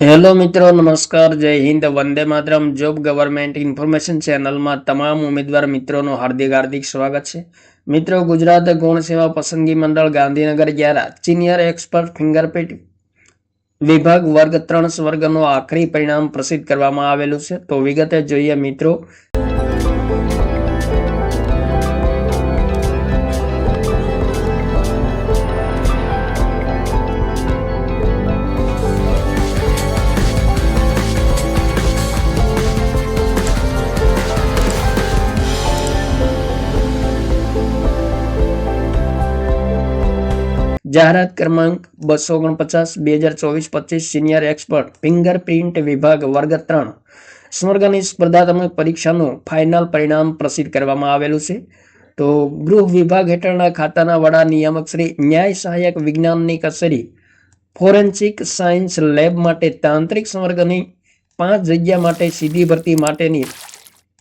Hello મિત્રો, નમસ્કાર, જય Hind, Vande Mataram. Job government information ચેનલમાં તમામ ઉમેદવાર મિત્રોનું હાર્દિક હાર્દિક સ્વાગત છે. મિત્રો, ગુજરાત ગૌણ સેવા પસંદગી મંડળ ગાંધીનગર દ્વારા સિનિયર એક્સપર્ટ ફિંગરપ્રિન્ટ વિભાગ વર્ગ ત્રણ સ્વર્ગનું આખરી પરિણામ પ્રસિદ્ધ કરવામાં આવેલું છે. તો વિગતે જોઈએ મિત્રો જાહેરાત ક્રમાંક બસો ઓગણપચાસ, બે હજાર ચોવીસ, પચીસ, સિનિયર એક્સપર્ટ, ફિંગરપ્રિન્ટ વિભાગ, વર્ગ ત્રણ. સ્વર્ગની સ્પર્ધાત્મક પરીક્ષાનું ફાઇનલ પરિણામ પ્રસિદ્ધ કરવામાં આવેલું છે. તો ગૃહ વિભાગ હેઠળના ખાતાના વડા નિયામક શ્રી ન્યાય સહાયક વિજ્ઞાનની કચેરી, ફોરેન્સિક સાયન્સ લેબ માટે તાંત્રિક સ્વર્ગની પાંચ જગ્યા માટે સીધી ભરતી માટેની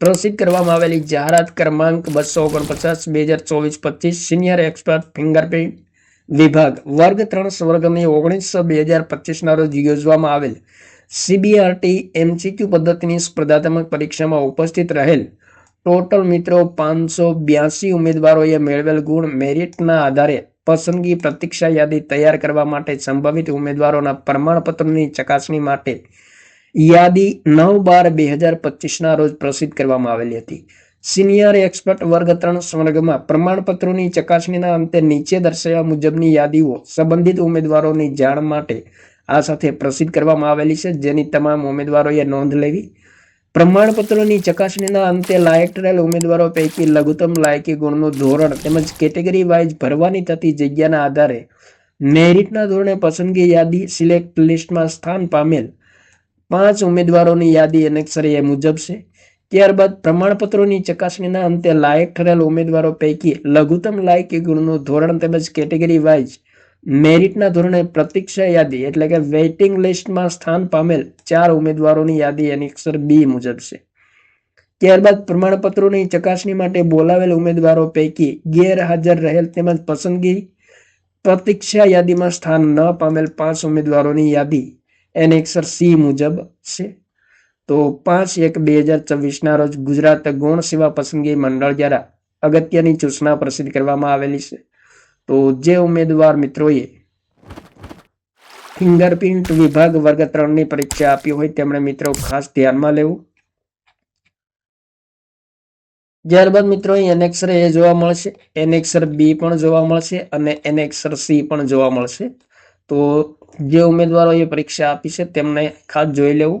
પ્રસિદ્ધ કરવામાં આવેલી જાહેરાત ક્રમાંક બસો ઓગણપચાસ, બે હજાર ચોવીસ, પચીસ, સિનિયર એક્સપર્ટ, ફિંગરપ્રિન્ટ વિભાગ. વર્ગ ત્રણ સ્વર્ગની ઓગણીસો બે હજાર પચીસના રોજ યોજવામાં આવેલ સીબીઆરટી એમસીક્યુ પદ્ધતિની સ્પર્ધાત્મક પરીક્ષામાં ઉપસ્થિત રહેલ ટોટલ મિત્રો પાંચસો બ્યાસી ઉમેદવારોએ મેળવેલ ગુણ મેરિટના આધારે પસંદગી પ્રતીક્ષા યાદી તૈયાર કરવા માટે સંભવિત ઉમેદવારોના પ્રમાણપત્રની ચકાસણી માટે યાદી નવ બાર બે હજાર પચીસના રોજ પ્રસિદ્ધ કરવામાં આવેલી હતી. સિનિયર એક્સપર્ટ વર્ગ ત્રણ સ્વર્ગમાં પ્રમાણપત્રોની ચકાસણીના અંતે નીચે દર્શાવ્યા મુજબની યાદીઓ સંબંધિત ઉમેદવારોની જાણ માટે આ સાથે પ્રસિદ્ધ કરવામાં આવેલી છે. જેની તમામ ઉમેદવારોએ નોંધ લેવી. પ્રમાણપત્રોની ચકાસણીના અંતે લાયક ઠરેલ ઉમેદવારો પૈકી લઘુત્તમ લાયકી ગુણનું ધોરણ તેમજ કેટેગરી વાઇઝ ભરવાની થતી જગ્યાના આધારે મેરિટના ધોરણે પસંદગી યાદી સિલેક્ટ લિસ્ટમાં સ્થાન પામેલ પાંચ ઉમેદવારોની યાદી એનેક્સર એ મુજબ છે. ત્યારબાદ પ્રમાણપત્રોની ચકાસણીના અંતે લાયક ઠરેલ ઉમેદવારો પૈકી લઘુત્તમ લાયકી ગુણનું ધોરણ તેમજ કેટેગરી વાઇઝ મેરિટના ધોરણે પ્રતીક્ષા યાદી એટલે કે વેઇટિંગ લિસ્ટમાં સ્થાન પામેલ ચાર ઉમેદવારોની યાદી એનેક્સર બી મુજબ છે. ત્યારબાદ પ્રમાણપત્રોની ચકાસણી માટે બોલાવેલ ઉમેદવારો પૈકી ગેરહાજર રહેલ તેમજ પસંદગી પ્રતીક્ષા યાદીમાં સ્થાન ન પામેલ પાંચ ઉમેદવારોની યાદી એનેક્સર સી મુજબ છે. તો પાંચ એક બે હજાર ચોવીસના રોજ ગુજરાત ગૌણ સેવા પસંદગી મંડળ દ્વારા અગત્યની સૂચના પ્રસિદ્ધ કરવામાં આવેલી છે. તો જે ઉમેદવાર મિત્રોએ ફિંગરપ્રિન્ટ વિભાગ વર્ગ ત્રણની પરીક્ષા આપી હોય તેમણે મિત્રો ખાસ ધ્યાનમાં લેવું. ત્યારબાદ મિત્રો એનેક્સર એ જોવા મળશે. એનેક્સર બી પણ જોવા મળશે અને એનેક્સર સી પણ જોવા મળશે. તો જે ઉમેદવારોએ પરીક્ષા આપી છે તેમને ખાસ જોઈ લેવું.